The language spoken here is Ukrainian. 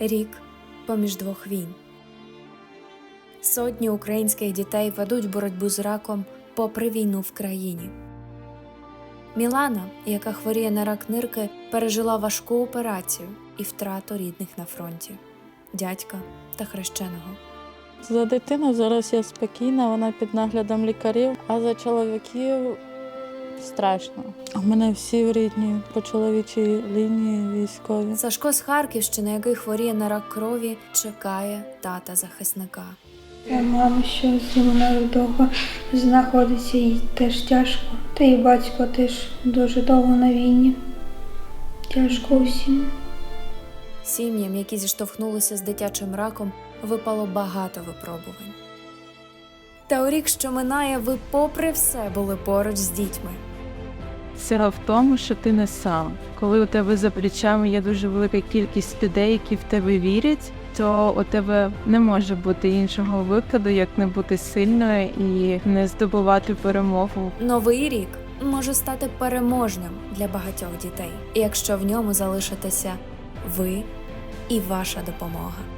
Рік поміж двох війн. Сотні українських дітей ведуть боротьбу з раком попри війну в країні. Мілана, яка хворіє на рак нирки, пережила важку операцію і втрату рідних на фронті дядька та хрещеного. За дитину зараз я спокійна, вона під наглядом лікарів, а за чоловіків страшно. У мене всі рідні по чоловічій лінії військові. Сашко з Харківщини, який хворіє на рак крові, чекає тата захисника. Мама, що зі мною довго знаходиться, їй теж тяжко. Та і батько теж дуже довго на війні. Тяжко усім. Сім'ям, які зіштовхнулися з дитячим раком, випало багато випробувань. Та у рік, що минає, ви, попри все, були поруч з дітьми. Сила в тому, що ти не сам. Коли у тебе за плечами є дуже велика кількість людей, які в тебе вірять, то у тебе не може бути іншого виходу, як не бути сильною і не здобувати перемогу. Новий рік може стати переможним для багатьох дітей, якщо в ньому залишитеся ви і ваша допомога.